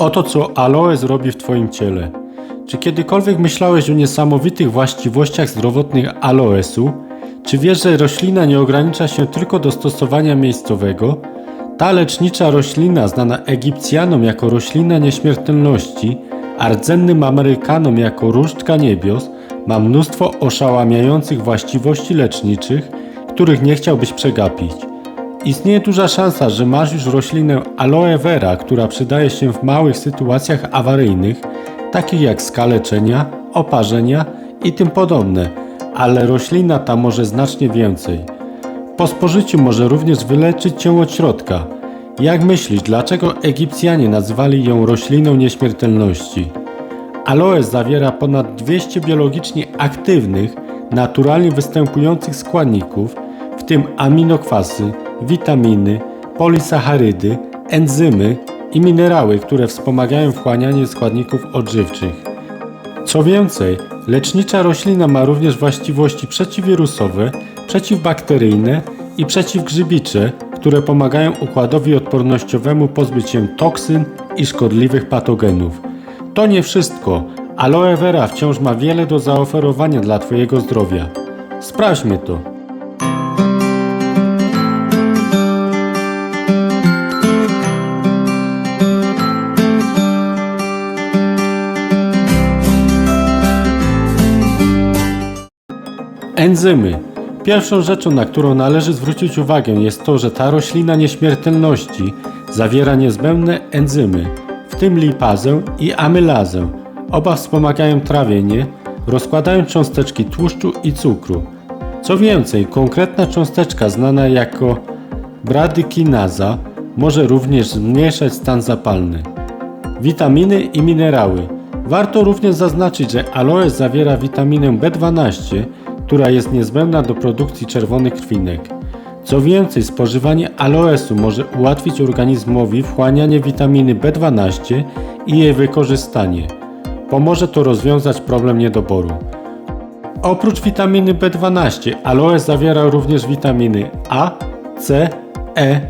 Oto co aloes robi w Twoim ciele. Czy kiedykolwiek myślałeś o niesamowitych właściwościach zdrowotnych aloesu? Czy wiesz, że roślina nie ogranicza się tylko do stosowania miejscowego? Ta lecznicza roślina, znana Egipcjanom jako roślina nieśmiertelności, a rdzennym Amerykanom jako różdżka niebios, ma mnóstwo oszałamiających właściwości leczniczych, których nie chciałbyś przegapić. Istnieje duża szansa, że masz już roślinę aloe vera, która przydaje się w małych sytuacjach awaryjnych, takich jak skaleczenia, oparzenia i tym podobne, ale roślina ta może znacznie więcej. Po spożyciu może również wyleczyć cię od środka. Jak myślisz, dlaczego Egipcjanie nazwali ją rośliną nieśmiertelności? Aloes zawiera ponad 200 biologicznie aktywnych, naturalnie występujących składników, w tym aminokwasy, witaminy, polisacharydy, enzymy i minerały, które wspomagają wchłanianie składników odżywczych. Co więcej, lecznicza roślina ma również właściwości przeciwwirusowe, przeciwbakteryjne i przeciwgrzybicze, które pomagają układowi odpornościowemu pozbyć się toksyn i szkodliwych patogenów. To nie wszystko. Aloe vera wciąż ma wiele do zaoferowania dla Twojego zdrowia. Sprawdźmy to. Enzymy. Pierwszą rzeczą, na którą należy zwrócić uwagę, jest to, że ta roślina nieśmiertelności zawiera niezbędne enzymy, w tym lipazę i amylazę. Oba wspomagają trawienie, rozkładają cząsteczki tłuszczu i cukru. Co więcej, konkretna cząsteczka znana jako bradykinaza może również zmniejszać stan zapalny. Witaminy i minerały. Warto również zaznaczyć, że aloes zawiera witaminę B12, która jest niezbędna do produkcji czerwonych krwinek. Co więcej, spożywanie aloesu może ułatwić organizmowi wchłanianie witaminy B12 i jej wykorzystanie. Pomoże to rozwiązać problem niedoboru. Oprócz witaminy B12, aloes zawiera również witaminy A, C, E,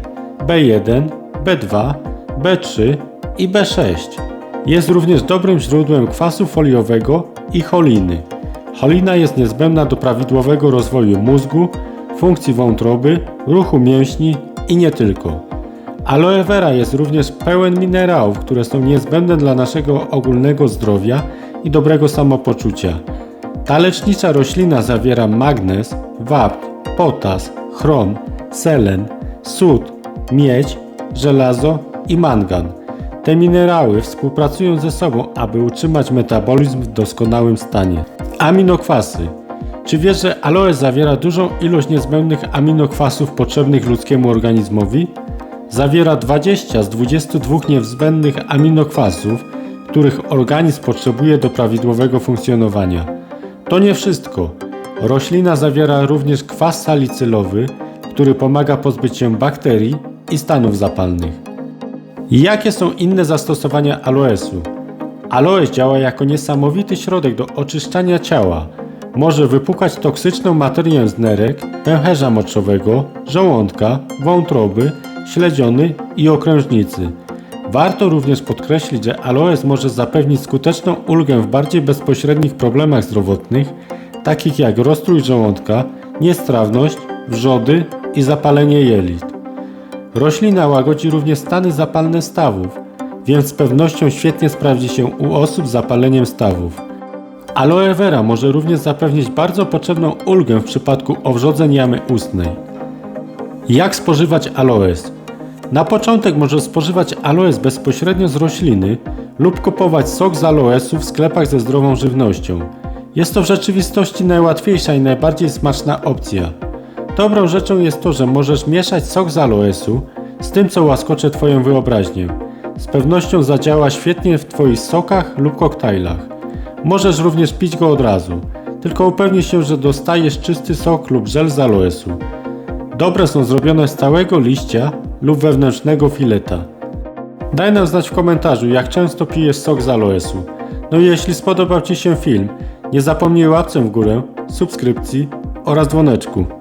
B1, B2, B3 i B6. Jest również dobrym źródłem kwasu foliowego i choliny. Cholina jest niezbędna do prawidłowego rozwoju mózgu, funkcji wątroby, ruchu mięśni i nie tylko. Aloe vera jest również pełen minerałów, które są niezbędne dla naszego ogólnego zdrowia i dobrego samopoczucia. Ta lecznicza roślina zawiera magnez, wapń, potas, chrom, selen, sód, miedź, żelazo i mangan. Te minerały współpracują ze sobą, aby utrzymać metabolizm w doskonałym stanie. Aminokwasy. Czy wiesz, że aloe zawiera dużą ilość niezbędnych aminokwasów potrzebnych ludzkiemu organizmowi? Zawiera 20 z 22 niezbędnych aminokwasów, których organizm potrzebuje do prawidłowego funkcjonowania. To nie wszystko. Roślina zawiera również kwas salicylowy, który pomaga pozbyć się bakterii i stanów zapalnych. Jakie są inne zastosowania aloesu? Aloes działa jako niesamowity środek do oczyszczania ciała. Może wypukać toksyczną materię z nerek, pęcherza moczowego, żołądka, wątroby, śledziony i okrężnicy. Warto również podkreślić, że aloes może zapewnić skuteczną ulgę w bardziej bezpośrednich problemach zdrowotnych, takich jak rozstrój żołądka, niestrawność, wrzody i zapalenie jelit. Roślina łagodzi również stany zapalne stawów, więc z pewnością świetnie sprawdzi się u osób z zapaleniem stawów. Aloe vera może również zapewnić bardzo potrzebną ulgę w przypadku owrzodzeń jamy ustnej. Jak spożywać aloes? Na początek możesz spożywać aloes bezpośrednio z rośliny lub kupować sok z aloesu w sklepach ze zdrową żywnością. Jest to w rzeczywistości najłatwiejsza i najbardziej smaczna opcja. Dobrą rzeczą jest to, że możesz mieszać sok z aloesu z tym, co łaskocze Twoją wyobraźnię. Z pewnością zadziała świetnie w Twoich sokach lub koktajlach. Możesz również pić go od razu, tylko upewnij się, że dostajesz czysty sok lub żel z aloesu. Dobre są zrobione z całego liścia lub wewnętrznego fileta. Daj nam znać w komentarzu, jak często pijesz sok z aloesu. No i jeśli spodobał Ci się film, nie zapomnij łapce w górę, subskrypcji oraz dzwoneczku.